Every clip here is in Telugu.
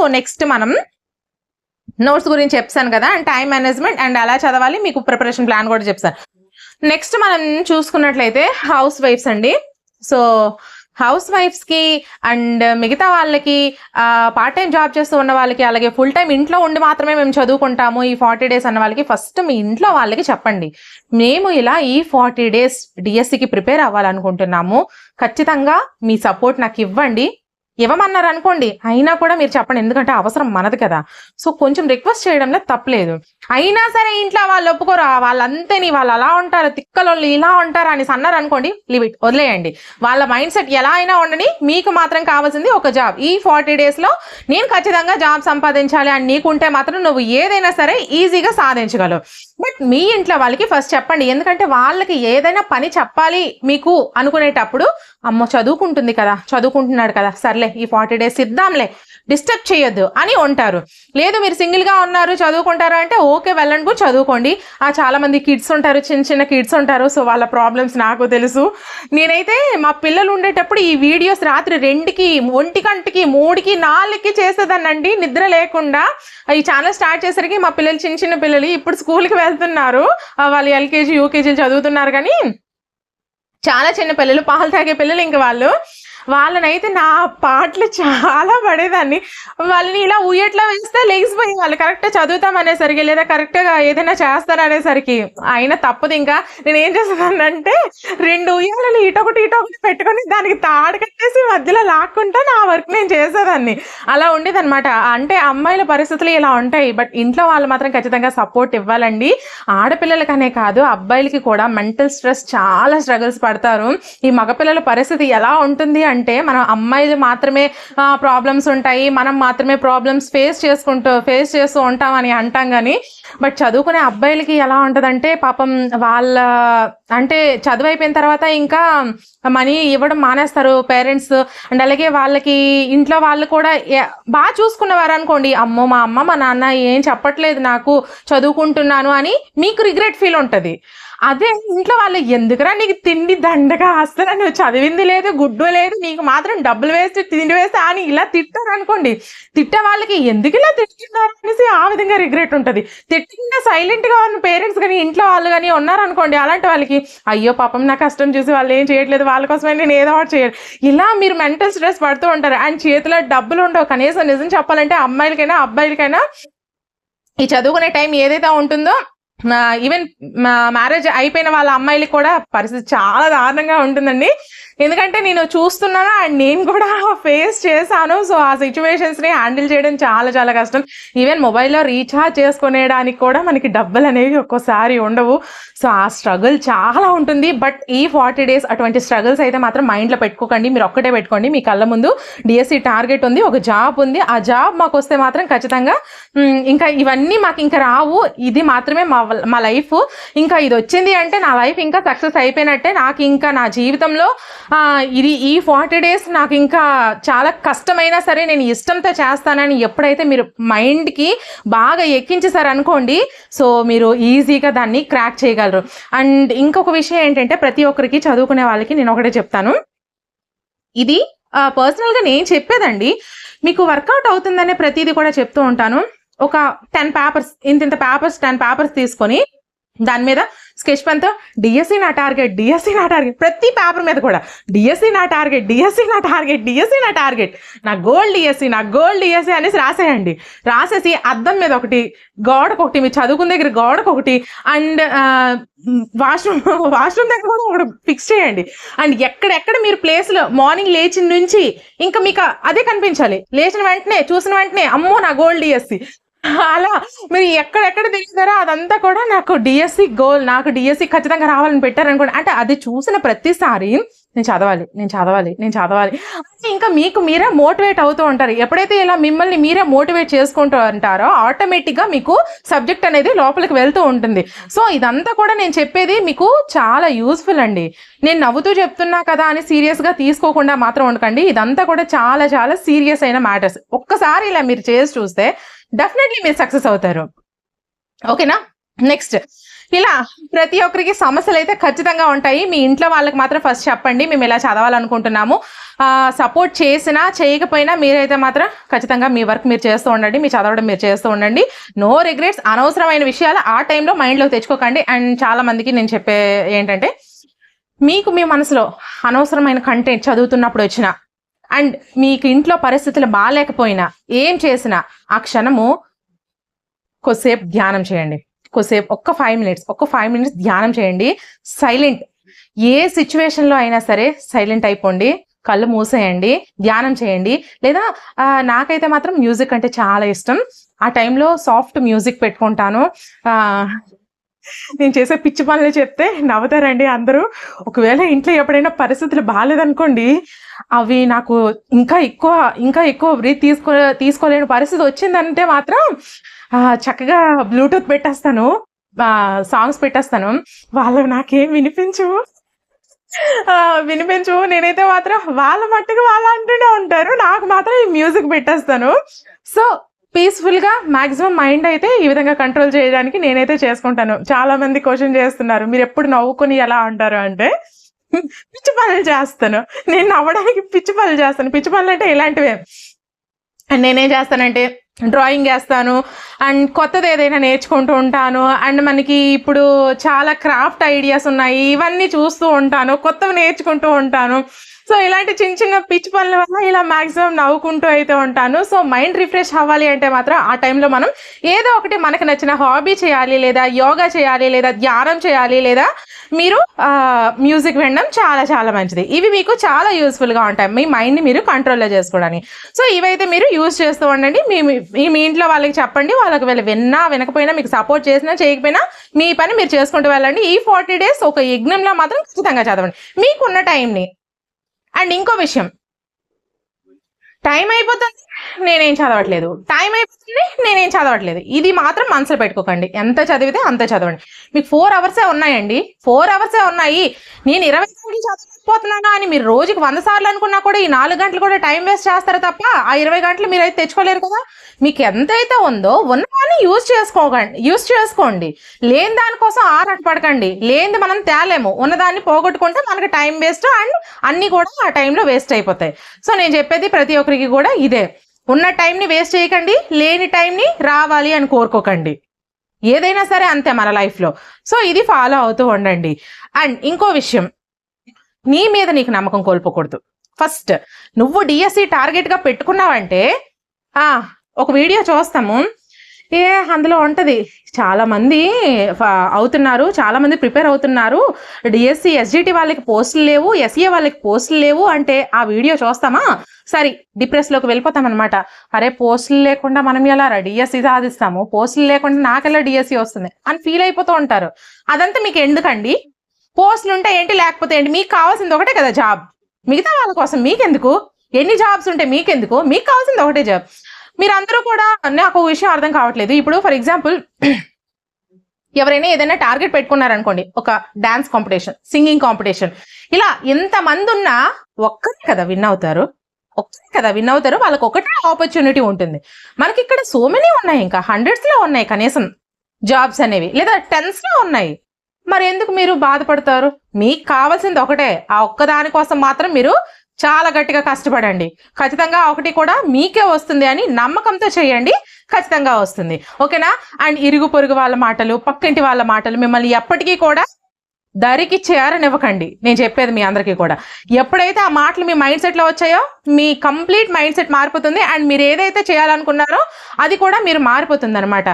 సో నెక్స్ట్ మనం నోట్స్ గురించి చెప్తాను కదా అండ్ టైం మేనేజ్మెంట్ అండ్ ఎలా చదవాలి మీకు ప్రిపరేషన్ ప్లాన్ కూడా చెప్తాను నెక్స్ట్ మనం చూసుకున్నట్లయితే హౌస్ వైఫ్స్ అండి. సో హౌస్ వైఫ్స్కి అండ్ మిగతా వాళ్ళకి పార్ట్ టైం జాబ్ చేస్తూ ఉన్న వాళ్ళకి అలాగే ఫుల్ టైం ఇంట్లో ఉండి మాత్రమే మేము చదువుకుంటాము ఈ ఫార్టీ డేస్ అన్న వాళ్ళకి ఫస్ట్ మీ ఇంట్లో వాళ్ళకి చెప్పండి. మేము ఇలా ఈ ఫార్టీ డేస్ డిఎస్సికి ప్రిపేర్ అవ్వాలనుకుంటున్నాము. ఖచ్చితంగా మీ సపోర్ట్ నాకు ఇవ్వండి. ఇవ్వమన్నారు అనుకోండి అయినా కూడా మీరు చెప్పండి ఎందుకంటే అవసరం మనది కదా. సో కొంచెం రిక్వెస్ట్ చేయడంలో తప్పలేదు. అయినా సరే ఇంట్లో వాళ్ళు ఒప్పుకోరు వాళ్ళంతేని వాళ్ళు అలా ఉంటారు తిక్కలోళ్ళు ఇలా ఉంటారు అని అన్నారు అనుకోండి లిమిట్ వదిలేయండి. వాళ్ళ మైండ్ సెట్ ఎలా అయినా ఉండని మీకు మాత్రం కావాల్సింది ఒక జాబ్ ఈ ఫార్టీ డేస్లో నేను ఖచ్చితంగా జాబ్ సంపాదించాలి అని నీకుంటే మాత్రం నువ్వు ఏదైనా సరే ఈజీగా సాధించగలవు. బట్ మీ ఇంట్లో వాళ్ళకి ఫస్ట్ చెప్పండి ఎందుకంటే వాళ్ళకి ఏదైనా పని చెప్పాలి మీకు అనుకునేటప్పుడు అమ్మ చదువుకుంటుంది కదా చదువుకుంటున్నాడు కదా సర్లే ఈ ఫార్టీ డేస్ ఇద్దాంలే డిస్టర్బ్ చేయొద్దు అని ఉంటారు. లేదు మీరు సింగిల్గా ఉన్నారు చదువుకుంటారా అంటే ఓకే వెళ్ళండి కూడా చదువుకోండి. ఆ చాలామంది కిడ్స్ ఉంటారు చిన్న చిన్న కిడ్స్ ఉంటారు సో వాళ్ళ ప్రాబ్లమ్స్ నాకు తెలుసు. నేనైతే మా పిల్లలు ఉండేటప్పుడు ఈ వీడియోస్ రాత్రి రెండుకి ఒంటి గంటకి మూడుకి నాలుగుకి చేసేదానండి నిద్ర లేకుండా. ఈ ఛానల్ స్టార్ట్ చేసరికి మా పిల్లలు చిన్న చిన్న పిల్లలు ఇప్పుడు స్కూల్కి వెళ్తున్నారు. వాళ్ళు ఎల్కేజీ యూకేజీలు చదువుతున్నారు కానీ చాలా చిన్న పిల్లలు పాలు తాగే పిల్లలు ఇంక వాళ్ళు. వాళ్ళనైతే నా పాటలు చాలా పడేదాన్ని. వాళ్ళని ఇలా ఉయ్యట్లో వేస్తే లేచిపోయి వాళ్ళు కరెక్ట్గా చదువుతాం అనేసరికి లేదా కరెక్ట్గా ఏదైనా చేస్తారనేసరికి అయినా తప్పదు. ఇంకా నేను ఏం చేస్తానంటే రెండు ఉయ్యాలని ఇటొకటి ఇటొకటి పెట్టుకొని దానికి తాడు కట్టేసి మధ్యలో లాక్కుంటా నా వర్క్ నేను చేసేదాన్ని. అలా ఉండేదన్నమాట. అంటే అమ్మాయిల పరిస్థితులు ఇలా ఉంటాయి. బట్ ఇంట్లో వాళ్ళు మాత్రం ఖచ్చితంగా సపోర్ట్ ఇవ్వాలండి. ఆడపిల్లలకనే కాదు అబ్బాయిలకి కూడా మెంటల్ స్ట్రెస్ చాలా స్ట్రగుల్స్ పడతారు. ఈ మగపిల్లల పరిస్థితి ఎలా ఉంటుంది అంటే మనం అమ్మాయిలు మాత్రమే ప్రాబ్లమ్స్ ఉంటాయి. మనం మాత్రమే ప్రాబ్లమ్స్ ఫేస్ చేసుకుంటూ ఫేస్ చేస్తూ ఉంటాం అని అంటాం కానీ బట్ చదువుకునే అబ్బాయిలకి ఎలా ఉంటుందంటే పాపం వాళ్ళ అంటే చదువు అయిపోయిన తర్వాత ఇంకా మనీ ఇవ్వడం మానేస్తారు పేరెంట్స్ అండ్ అలాగే వాళ్ళకి ఇంట్లో వాళ్ళు కూడా బాగా చూసుకున్నవారు అనుకోండి. అమ్మో మా అమ్మ మా నాన్న ఏం చెప్పట్లేదు నాకు చదువుకుంటున్నాను అని మీకు రిగ్రెట్ ఫీల్ ఉంటుంది. అదే ఇంట్లో వాళ్ళు ఎందుకురా నీకు తిండి దండగా అసలు నువ్వు చదివింది లేదు గుడ్డు లేదు నీకు మాత్రం డబ్బులు వేస్తే తిండి వేస్తే అని ఇలా తిట్టారు అనుకోండి. తిట్టే వాళ్ళకి ఎందుకు ఇలా తిట్టున్నారు అనేసి ఆ విధంగా రిగ్రెట్ ఉంటుంది. తిట్టకుండా సైలెంట్గా ఉన్న పేరెంట్స్ కానీ ఇంట్లో వాళ్ళు కానీ ఉన్నారనుకోండి అలాంటి వాళ్ళకి అయ్యో పాపం నా కష్టం చూసి వాళ్ళు ఏం చేయట్లేదు వాళ్ళ కోసమే నేను ఏదో ఒకటి చేయాలి ఇలా మీరు మెంటల్ స్ట్రెస్ పడుతూ ఉంటారు. అండ్ చేతిలో డబ్బులు ఉండవు. కనీసం నిజం చెప్పాలంటే అమ్మాయిలకైనా అబ్బాయిలకైనా ఈ చదువుకునే టైం ఏదైతే ఉంటుందో ఈవెన్ మ్యారేజ్ అయిపోయిన వాళ్ళ అమ్మాయిలకి కూడా పరిస్థితి చాలా దారుణంగా ఉంటుందండి. ఎందుకంటే నేను చూస్తున్నాను అండ్ నేను కూడా ఫేస్ చేశాను. సో ఆ సిచ్యువేషన్స్ని హ్యాండిల్ చేయడం చాలా చాలా కష్టం. ఈవెన్ మొబైల్లో రీఛార్జ్ చేసుకునేడానికి కూడా మనకి డబ్బులు అనేవి ఒక్కోసారి ఉండవు. సో ఆ స్ట్రగుల్ చాలా ఉంటుంది. బట్ ఈ ఫార్టీ డేస్ అటువంటి స్ట్రగుల్స్ అయితే మాత్రం మైండ్లో పెట్టుకోకండి. మీరు ఒక్కటే పెట్టుకోండి. మీ కళ్ళ ముందు డిఎస్సి టార్గెట్ ఉంది. ఒక జాబ్ ఉంది. ఆ జాబ్ మాకు వస్తే మాత్రం ఖచ్చితంగా ఇంకా ఇవన్నీ మాకు ఇంకా రావు. ఇది మాత్రమే మా మా లైఫ్ ఇంకా ఇది వచ్చింది అంటే నా లైఫ్ ఇంకా సక్సెస్ అయిపోయినట్టే. నాకు ఇంకా నా జీవితంలో ఇది ఈ ఫార్టీ డేస్ నాకు ఇంకా చాలా కష్టమైనా సరే నేను ఇష్టంతో చేస్తానని ఎప్పుడైతే మీరు మైండ్కి బాగా ఎక్కించేసారనుకోండి సో మీరు ఈజీగా దాన్ని క్రాక్ చేయగలరు. అండ్ ఇంకొక విషయం ఏంటంటే ప్రతి ఒక్కరికి చదువుకునే వాళ్ళకి నేను ఒకటే చెప్తాను. ఇది పర్సనల్గా నేను చెప్పేదండి మీకు వర్కౌట్ అవుతుందనే ప్రతిదీ కూడా చెప్తూ ఉంటాను. ఒక టెన్ పేపర్స్ ఇంత ఇంత పేపర్స్ టెన్ పేపర్స్ తీసుకొని దాని మీద స్కెచ్ పెన్తో డిఎస్సి నా టార్గెట్ డిఎస్సి నా టార్గెట్ ప్రతి పేపర్ మీద కూడా డిఎస్సి నా టార్గెట్ డిఎస్సి నా టార్గెట్ డిఎస్సి నా టార్గెట్. నా గోల్డ్ డిఎస్సి నా గోల్డ్ డిఎస్సి అనేసి రాసేయండి. రాసేసి అద్దం మీద ఒకటి గోడకు ఒకటి మీరు చదువుకున్న దగ్గర గోడకు ఒకటి అండ్ వాష్రూమ్ వాష్రూమ్ దగ్గర కూడా ఒకటి ఫిక్స్ చేయండి. అండ్ ఎక్కడెక్కడ మీరు ప్లేస్లో మార్నింగ్ లేచిన నుంచి ఇంకా మీకు అదే కనిపించాలి. లేచిన వెంటనే చూసిన వెంటనే అమ్మో నా గోల్డ్ డిఎస్సి అలా మీరు ఎక్కడెక్కడ దిగుతారో అదంతా కూడా నాకు డిఎస్సి గోల్ నాకు డిఎస్సి ఖచ్చితంగా రావాలని పెట్టారనుకోండి. అంటే అది చూసిన ప్రతిసారి నేను చదవాలి నేను చదవాలి నేను చదవాలి. అంటే ఇంకా మీకు మీరే మోటివేట్ అవుతూ ఉంటారు. ఎప్పుడైతే ఇలా మిమ్మల్ని మీరే మోటివేట్ చేసుకుంటూ ఉంటారో ఆటోమేటిక్గా మీకు సబ్జెక్ట్ అనేది లోపలికి వెళ్తూ ఉంటుంది. సో ఇదంతా కూడా నేను చెప్పేది మీకు చాలా యూస్ఫుల్ అండి. నేను నవ్వుతూ చెప్తున్నా కదా అని సీరియస్గా తీసుకోకుండా మాత్రం ఉండకండి. ఇదంతా కూడా చాలా చాలా సీరియస్ అయిన మ్యాటర్స్. ఒక్కసారి ఇలా మీరు చేసి చూస్తే డెఫినెట్లీ మీరు సక్సెస్ అవుతారు. ఓకేనా నెక్స్ట్ ఇలా ప్రతి ఒక్కరికి సమస్యలు అయితే ఖచ్చితంగా ఉంటాయి. మీ ఇంట్లో వాళ్ళకి మాత్రం ఫస్ట్ చెప్పండి. మేము ఇలా చదవాలనుకుంటున్నాము. సపోర్ట్ చేసినా చేయకపోయినా మీరైతే మాత్రం ఖచ్చితంగా మీ వర్క్ మీరు చేస్తూ ఉండండి. మీ చదవడం మీరు చేస్తూ ఉండండి. నో రిగ్రెట్స్ అనవసరమైన విషయాలు ఆ టైంలో మైండ్లోకి తెచ్చుకోకండి. అండ్ చాలా మందికి నేను చెప్పే ఏంటంటే మీకు మీ మనసులో అనవసరమైన కంటెంట్ చదువుతున్నప్పుడు వచ్చిన అండ్ మీకు ఇంట్లో పరిస్థితులు బాగాలేకపోయినా ఏం చేసినా ఆ క్షణము కొద్దిసేపు ధ్యానం చేయండి. కొద్దిసేపు ఒక్క ఫైవ్ మినిట్స్ ఒక్క ఫైవ్ మినిట్స్ ధ్యానం చేయండి. సైలెంట్ ఏ సిచ్యువేషన్లో అయినా సరే సైలెంట్ అయిపోండి. కళ్ళు మూసేయండి. ధ్యానం చేయండి. లేదా నాకైతే మాత్రం మ్యూజిక్ అంటే చాలా ఇష్టం. ఆ టైంలో సాఫ్ట్ మ్యూజిక్ పెట్టుకుంటాను. నేను చేసే పిచ్చి పనులు చెప్తే నవ్వుతారండి అందరూ. ఒకవేళ ఇంట్లో ఎప్పుడైనా పరిస్థితులు బాగాలేదనుకోండి అవి నాకు ఇంకా ఎక్కువ ఇంకా ఎక్కువ బ్రీత్ తీసుకో తీసుకోలేని పరిస్థితి వచ్చిందంటే మాత్రం చక్కగా బ్లూటూత్ పెట్టేస్తాను. సాంగ్స్ పెట్టేస్తాను. వాళ్ళు నాకేం వినిపించు వినిపించు. నేనైతే మాత్రం వాళ్ళ మట్టుకు వాళ్ళు అంటూనే ఉంటారు. నాకు మాత్రం ఈ మ్యూజిక్ పెట్టేస్తాను. సో పీస్ఫుల్గా మ్యాక్సిమం మైండ్ అయితే ఈ విధంగా కంట్రోల్ చేయడానికి నేనైతే చేసుకుంటాను. చాలా మంది క్వశ్చన్ చేస్తున్నారు మీరు ఎప్పుడు నవ్వుకొని ఎలా అంటారు? అంటే పిచ్చి పనులు చేస్తాను. నేను నవ్వడానికి పిచ్చి పనులు చేస్తాను. పిచ్చి పనులు అంటే ఇలాంటివే. అండ్ నేనేం చేస్తానంటే డ్రాయింగ్ వేస్తాను. అండ్ కొత్తది ఏదైనా నేర్చుకుంటూ ఉంటాను. అండ్ మనకి ఇప్పుడు చాలా క్రాఫ్ట్ ఐడియాస్ ఉన్నాయి. ఇవన్నీ చూస్తూ ఉంటాను. కొత్తవి నేర్చుకుంటూ ఉంటాను. సో ఇలాంటి చిన్న చిన్న పిచ్చి పనుల వల్ల ఇలా మాక్సిమం నవ్వుకుంటూ అయితే ఉంటాను. సో మైండ్ రిఫ్రెష్ అవ్వాలి అంటే మాత్రం ఆ టైంలో మనం ఏదో ఒకటి మనకు నచ్చిన హాబీ చేయాలి లేదా యోగా చేయాలి లేదా ధ్యానం చేయాలి లేదా మీరు మ్యూజిక్ వినడం చాలా చాలా మంచిది. ఇవి మీకు చాలా యూస్ఫుల్గా ఉంటాయి. మీ మైండ్ని మీరు కంట్రోల్లో చేసుకోవడానికి. సో ఇవైతే మీరు యూజ్ చేస్తూ ఉండండి. మీ మీ ఇంట్లో వాళ్ళకి చెప్పండి. వాళ్ళకి వీళ్ళు విన్నా వినకపోయినా మీకు సపోర్ట్ చేసినా చేయకపోయినా మీ పని మీరు చేసుకుంటూ వెళ్ళండి. ఈ ఫార్టీ డేస్ ఒక యజ్ఞంలో మాత్రం ఖచ్చితంగా చదవండి. మీకున్న టైంని అండ్ ఇంకో విషయం. టైం అయిపోతుంది నేనేం చదవట్లేదు. టైం అయిపోతుంది నేనేం చదవట్లేదు. ఇది మాత్రం మనసులో పెట్టుకోకండి. ఎంత చదివితే అంత చదవండి. మీకు ఫోర్ అవర్సే ఉన్నాయండి. ఫోర్ అవర్సే ఉన్నాయి. నేను ఇరవై గంటలు చచ్చిపోతున్నానా అని మీరు రోజుకి వంద సార్లు అనుకున్నా కూడా ఈ నాలుగు గంటలు కూడా టైం వేస్ట్ చేస్తారు తప్ప ఆ ఇరవై గంటలు మీరు అయితే తెచ్చుకోలేరు కదా. మీకు ఎంతైతే ఉందో ఉన్నదాన్ని యూజ్ చేసుకోకండి యూజ్ చేసుకోండి. లేని దానికోసం ఆరాట పడకండి. లేనిది మనం తేలేము. ఉన్నదాన్ని పోగొట్టుకుంటే మనకి టైం వేస్ట్ అండ్ అన్నీ కూడా ఆ టైంలో వేస్ట్ అయిపోతాయి. సో నేను చెప్పేది ప్రతి ఒక్కరికి కూడా ఇదే. ఉన్న టైంని వేస్ట్ చేయకండి లేని టైంని రావాలి అని కోరుకోకండి. ఏదైనా సరే అంతే మన లైఫ్లో సో ఇది ఫాలో అవుతూ ఉండండి. అండ్ ఇంకో విషయం. నీ మీద నీకు నమ్మకం కోల్పోకూడదు. ఫస్ట్ నువ్వు డిఎస్సి టార్గెట్గా పెట్టుకున్నావంటే ఆ, ఒక వీడియో చూస్తాము. ఏ అందులో ఉంటుంది. చాలామంది అవుతున్నారు చాలామంది ప్రిపేర్ అవుతున్నారు. డిఎస్సి ఎస్జిటి వాళ్ళకి పోస్టులు లేవు ఎస్ఏ వాళ్ళకి పోస్టులు లేవు అంటే ఆ వీడియో చూస్తామా? సరే డిప్రెస్లోకి వెళ్ళిపోతాం అనమాట అరే పోస్టులు లేకుండా మనం ఎలా డిఎస్సి సాధిస్తాము? పోస్టులు లేకుండా నాకెలా డిఎస్సి వస్తుంది? అని ఫీల్ అయిపోతూ ఉంటారు. అదంతా మీకు ఎందుకండి? పోస్టులు ఉంటే ఏంటి లేకపోతే ఏంటి? మీకు కావాల్సింది ఒకటే కదా జాబ్. మిగతా వాళ్ళ కోసం మీకెందుకు? ఎన్ని జాబ్స్ ఉంటే మీకెందుకు? మీకు కావాల్సింది ఒకటే జాబ్. మీరందరూ కూడా నాకు విషయం అర్థం కావట్లేదు. ఇప్పుడు ఫర్ ఎగ్జాంపుల్ ఎవరైనా ఏదైనా టార్గెట్ పెట్టుకున్నారనుకోండి ఒక డాన్స్ కాంపిటీషన్ సింగింగ్ కాంపిటీషన్ ఇలా ఎంతమంది ఉన్నా ఒక్కరే కదా విన్ అవుతారు. ఒక్కరే కదా విన్ అవుతారు. వాళ్ళకి ఒకటే ఆపర్చునిటీ ఉంటుంది. మనకి ఇక్కడ సో మెనీ ఉన్నాయి ఇంకా. హండ్రెడ్స్లో ఉన్నాయి కనీసం జాబ్స్ అనేవి. లేదా టెన్స్లో ఉన్నాయి. మరి ఎందుకు మీరు బాధపడతారు? మీకు కావాల్సింది ఒకటే. ఆ ఒక్కదాని కోసం మాత్రం మీరు చాలా గట్టిగా కష్టపడండి. ఖచ్చితంగా ఒకటి కూడా మీకే వస్తుంది అని నమ్మకంతో చేయండి. ఖచ్చితంగా వస్తుంది. ఓకేనా? అండ్ ఇరుగు పొరుగు వాళ్ళ మాటలు పక్కింటి వాళ్ళ మాటలు మిమ్మల్ని ఎప్పటికీ కూడా దరికి చేరనివ్వకండి. నేను చెప్పేది మీ అందరికీ కూడా. ఎప్పుడైతే ఆ మాటలు మీ మైండ్ సెట్లో వచ్చాయో మీ కంప్లీట్ మైండ్ సెట్ మారిపోతుంది. అండ్ మీరు ఏదైతే చేయాలనుకున్నారో అది కూడా మీరు మారిపోతుంది అనమాట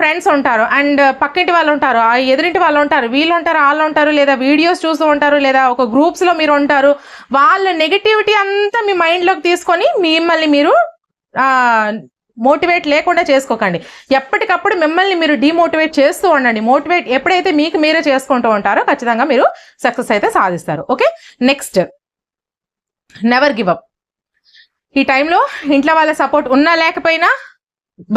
ఫ్రెండ్స్ ఉంటారు. అండ్ పక్కింటి వాళ్ళు ఉంటారు. ఆ ఎదురింటి వాళ్ళు ఉంటారు. వీళ్ళు ఉంటారు వాళ్ళు ఉంటారు లేదా వీడియోస్ చూస్తూ ఉంటారు లేదా ఒక గ్రూప్స్లో మీరు ఉంటారు. వాళ్ళ నెగిటివిటీ అంతా మీ మైండ్లోకి తీసుకొని మిమ్మల్ని మీరు మోటివేట్ లేకుండా చేసుకోకండి. ఎప్పటికప్పుడు మిమ్మల్ని మీరు డిమోటివేట్ చేస్తూ ఉండండి. మోటివేట్ ఎప్పుడైతే మీకు మీరే చేసుకుంటూ ఉంటారో ఖచ్చితంగా మీరు సక్సెస్ అయితే సాధిస్తారు. Okay? Next. Never give up ఈ టైంలో ఇంట్లో వాళ్ళ సపోర్ట్ ఉన్నా లేకపోయినా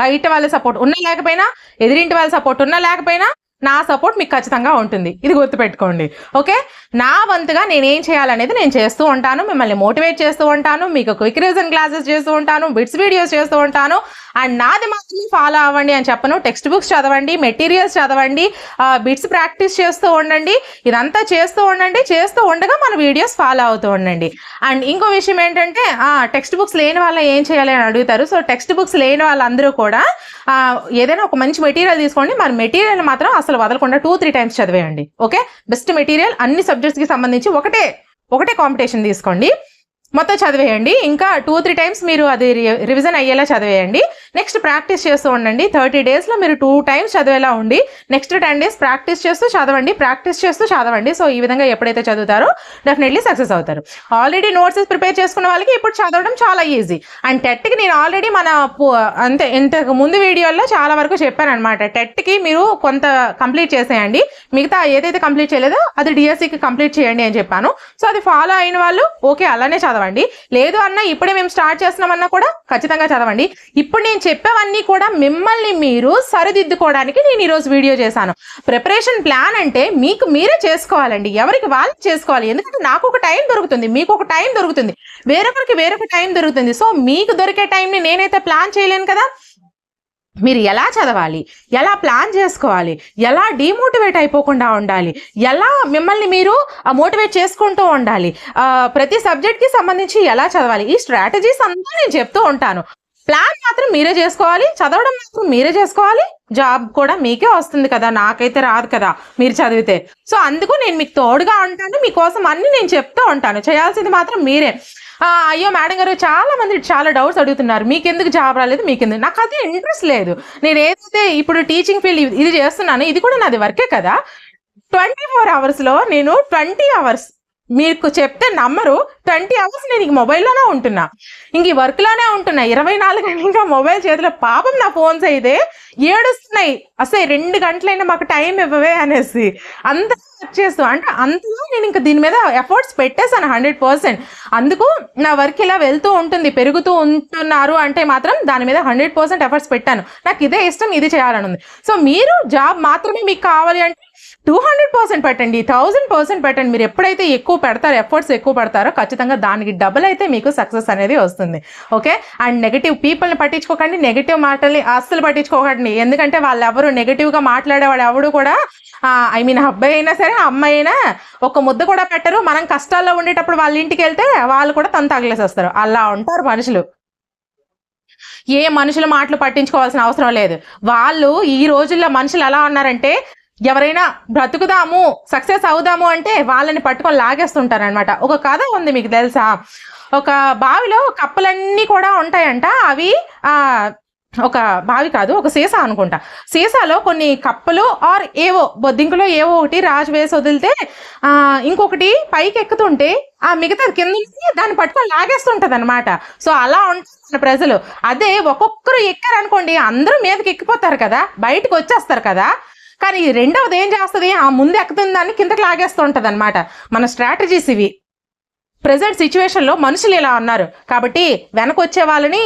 బయట వాళ్ళ సపోర్ట్ ఉన్నా లేకపోయినా ఎదిరింటి వాళ్ళ సపోర్ట్ ఉన్నా లేకపోయినా నా సపోర్ట్ మీకు ఖచ్చితంగా ఉంటుంది. ఇది గుర్తుపెట్టుకోండి. ఓకే? నా వంతుగా నేనేం చేయాలనేది నేను చేస్తూ ఉంటాను. మిమ్మల్ని మోటివేట్ చేస్తూ ఉంటాను. మీకు క్విక్ రీజన్ క్లాసెస్ చేస్తూ ఉంటాను. బిట్స్ వీడియోస్ చేస్తూ ఉంటాను. అండ్ నాది మాత్రమే ఫాలో అవ్వండి అని చెప్పను. టెక్స్ట్ బుక్స్ చదవండి మెటీరియల్స్ చదవండి బిట్స్ ప్రాక్టీస్ చేస్తూ ఉండండి. ఇదంతా చేస్తూ ఉండండి. చేస్తూ ఉండగా మన వీడియోస్ ఫాలో అవుతూ ఉండండి. అండ్ ఇంకో విషయం ఏంటంటే టెక్స్ట్ బుక్స్ లేని వాళ్ళ ఏం చేయాలి అని అడుగుతారు. సో టెక్స్ట్ బుక్స్ లేని వాళ్ళందరూ కూడా ఏదైనా ఒక మంచి మెటీరియల్ తీసుకోండి. మన మెటీరియల్ మాత్రం అసలు వదలకుండా టూ త్రీ టైమ్స్ చదివేయండి. ఓకే బెస్ట్ మెటీరియల్ అన్ని సబ్జెక్ట్స్కి సంబంధించి ఒకటే ఒకటే కాంపిటీషన్ తీసుకోండి. మొత్తం చదివేయండి. ఇంకా టూ త్రీ టైమ్స్ మీరు అది రివిజన్ అయ్యేలా చదివేయండి. నెక్స్ట్ ప్రాక్టీస్ చేస్తూ ఉండండి. థర్టీ డేస్లో మీరు టూ టైమ్స్ చదివేలా ఉండి నెక్స్ట్ టెన్ డేస్ ప్రాక్టీస్ చేస్తూ చదవండి ప్రాక్టీస్ చేస్తూ చదవండి. సో ఈ విధంగా ఎప్పుడైతే చదువుతారో డెఫినెట్లీ సక్సెస్ అవుతారు. ఆల్రెడీ నోట్స్ ప్రిపేర్ చేసుకున్న వాళ్ళకి ఇప్పుడు చదవడం చాలా ఈజీ. అండ్ టెట్కి నేను ఆల్రెడీ మన అంతే ఇంతకు ముందు వీడియోలో చాలా వరకు చెప్పాను అనమాట టెట్కి మీరు కొంత కంప్లీట్ చేసేయండి. మిగతా ఏదైతే కంప్లీట్ చేయలేదో అది డిఎస్సికి కంప్లీట్ చేయండి అని చెప్పాను. సో అది ఫాలో అయిన వాళ్ళు ఓకే అలానే చదవండి. లేదు అన్న ఇప్పుడే మేము స్టార్ట్ చేస్తున్నామన్నా కూడా ఖచ్చితంగా చదవండి. ఇప్పుడు నేను చెప్పేవన్నీ కూడా మిమ్మల్ని మీరు సరిదిద్దుకోవడానికి నేను ఈరోజు వీడియో చేశాను. ప్రిపరేషన్ ప్లాన్ అంటే మీకు మీరే చేసుకోవాలండి. ఎవరికి వాళ్ళు చేసుకోవాలి. ఎందుకంటే నాకు ఒక టైం దొరుకుతుంది. మీకు ఒక టైం దొరుకుతుంది. వేరొకరికి వేరొక టైం దొరుకుతుంది. సో మీకు దొరికే టైంని నేనైతే ప్లాన్ చేయలేను కదా. మీరు ఎలా చదవాలి? ఎలా ప్లాన్ చేసుకోవాలి? ఎలా డిమోటివేట్ అయిపోకుండా ఉండాలి? ఎలా మిమ్మల్ని మీరు మోటివేట్ చేసుకుంటూ ఉండాలి? ప్రతి సబ్జెక్ట్కి సంబంధించి ఎలా చదవాలి? ఈ స్ట్రాటజీస్ అంతా నేను చెప్తూ ఉంటాను. ప్లాన్ మాత్రం మీరే చేసుకోవాలి. చదవడం మాత్రం మీరే చేసుకోవాలి. జాబ్ కూడా మీకే వస్తుంది కదా. నాకైతే రాదు కదా మీరు చదివితే. సో అందుకు నేను మీకు తోడుగా ఉంటాను. మీకోసం అన్ని నేను చెప్తూ ఉంటాను. చేయాల్సింది మాత్రం మీరే. అయ్యో మేడం గారు చాలా మంది చాలా డౌట్స్ అడుగుతున్నారు. మీకు ఎందుకు జాబ్ రాలేదు? మీకు ఎందుకు నాకు అది ఇంట్రెస్ట్ లేదు. నేను ఏదైతే ఇప్పుడు టీచింగ్ ఫీల్డ్ ఇది చేస్తున్నాను ఇది కూడా నాది వర్కే కదా. ట్వంటీ ఫోర్ అవర్స్లో నేను ట్వంటీ అవర్స్ మీకు చెప్తే నమ్మరు. ట్వంటీ అవర్స్ నేను ఇంక మొబైల్లోనే ఉంటున్నా. ఇంక ఈ వర్క్లోనే ఉంటున్నా. ఇరవై నాలుగు గంటలు ఇంకా మొబైల్ చేతిలో పాపం నా ఫోన్స్ అయితే ఏడుస్తున్నాయి. అసలు రెండు గంటలైనా మాకు టైం ఇవ్వవే అనేసి. అంత చేస్తూ అంటే అంతలో నేను ఇంకా దీని మీద ఎఫర్ట్స్ పెట్టేశాను హండ్రెడ్ పర్సెంట్. అందుకు నా వర్క్ ఇలా వెళ్తూ ఉంటుంది పెరుగుతూ ఉంటున్నారు అంటే మాత్రం దాని మీద హండ్రెడ్ పర్సెంట్ ఎఫర్ట్స్ పెట్టాను. నాకు ఇదే ఇష్టం ఇది చేయాలని ఉంది సో మీరు జాబ్ మాత్రమే మీకు కావాలి అంటే టూ హండ్రెడ్ పర్సెంట్ పెట్టండి థౌసండ్ పర్సెంట్ పెట్టండి. మీరు ఎప్పుడైతే ఎక్కువ పెడతారో ఎఫర్ట్స్ ఎక్కువ పెడతారో ఖచ్చితంగా దానికి డబుల్ అయితే మీకు సక్సెస్ అనేది వస్తుంది. ఓకే అండ్ నెగిటివ్ పీపుల్ని పట్టించుకోకండి నెగిటివ్ మాటల్ని అస్సలు పట్టించుకోకండి. ఎందుకంటే వాళ్ళు ఎవరు నెగిటివ్గా మాట్లాడేవాడు ఎవడు కూడా ఐ మీన్ అబ్బాయి అయినా సరే అమ్మాయి అయినా ఒక ముద్ద కూడా పెట్టరు. మనం కష్టాల్లో ఉండేటప్పుడు వాళ్ళ ఇంటికి వెళ్తే వాళ్ళు కూడా తను తగిలేసేస్తారు. అలా ఉంటారు మనుషులు. ఏ మనుషుల మాటలు పట్టించుకోవాల్సిన అవసరం లేదు. వాళ్ళు ఈ రోజుల్లో మనుషులు ఎలా ఉన్నారంటే ఎవరైనా బ్రతుకుదాము సక్సెస్ అవుదాము అంటే వాళ్ళని పట్టుకొని లాగేస్తుంటారనమాట ఒక కథ ఉంది మీకు తెలుసా? ఒక బావిలో కప్పలన్నీ కూడా ఉంటాయంట. అవి ఒక బావి కాదు ఒక సీసా అనుకుంటా. సీసాలో కొన్ని కప్పలు ఆర్ ఏవో బొద్దింకులో ఏవో ఒకటి రాజు వేసి వదిలితే ఇంకొకటి పైకి ఎక్కుతుంటే ఆ మిగతా కింద నుంచి దాన్ని పట్టుకొని లాగేస్తుంటది అనమాట సో అలా ఉంటుంది మన ప్రజలు. అదే ఒక్కొక్కరు ఎక్కారనుకోండి అందరూ మీదకి ఎక్కిపోతారు కదా? బయటకు వచ్చేస్తారు కదా? కానీ ఈ రెండవది ఏం చేస్తుంది? ఆ ముందు ఎక్కుతున్న దాన్ని కిందకి లాగేస్తూ ఉంటుంది అనమాట మన స్ట్రాటజీస్ ఇవి. ప్రజెంట్ సిచ్యువేషన్లో మనుషులు ఇలా ఉన్నారు. కాబట్టి వెనక వచ్చే వాళ్ళని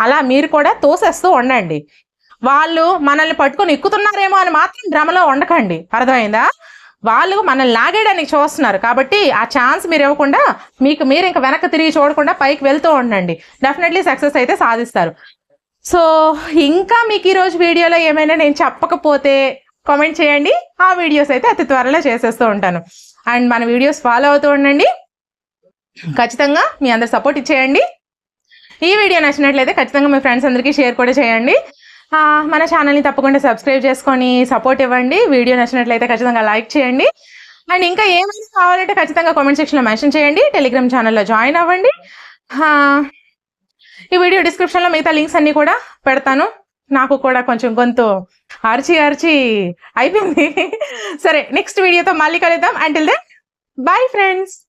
అలా మీరు కూడా తోసేస్తూ ఉండండి. వాళ్ళు మనల్ని పట్టుకొని ఎక్కుతున్నారేమో అని మాత్రం భ్రమలో ఉండకండి. అర్థమైందా? వాళ్ళు మనల్ని లాగేయడానికి చూస్తున్నారు. కాబట్టి ఆ ఛాన్స్ మీరు ఇవ్వకుండా మీకు మీరు ఇంకా వెనక్కి తిరిగి చూడకుండా పైకి వెళ్తూ ఉండండి. డెఫినెట్లీ సక్సెస్ అయితే సాధిస్తారు. సో ఇంకా మీకు ఈరోజు వీడియోలో ఏమైనా నేను చెప్పకపోతే కామెంట్ చేయండి. ఆ వీడియోస్ అయితే అతి త్వరలో చేసేస్తూ ఉంటాను. అండ్ మన వీడియోస్ ఫాలో అవుతూ ఉండండి. ఖచ్చితంగా మీ అందరు సపోర్ట్ ఇచ్చేయండి. ఈ వీడియో నచ్చినట్లయితే ఖచ్చితంగా మీ ఫ్రెండ్స్ అందరికీ షేర్ కూడా చేయండి. మన ఛానల్ని తప్పకుండా సబ్స్క్రైబ్ చేసుకొని సపోర్ట్ ఇవ్వండి. వీడియో నచ్చినట్లయితే ఖచ్చితంగా లైక్ చేయండి. అండ్ ఇంకా ఏమైనా కావాలంటే ఖచ్చితంగా కామెంట్ సెక్షన్లో మెన్షన్ చేయండి. టెలిగ్రామ్ ఛానల్లో జాయిన్ అవ్వండి. ఈ వీడియో డిస్క్రిప్షన్లో మిగతా లింక్స్ అన్నీ కూడా పెడతాను. నాకు కూడా కొంచెం గొంతు అరిచి అరిచి అయిపోయింది. సరే నెక్స్ట్ వీడియోతో మళ్ళీ కలుద్దాం. Until then bye friends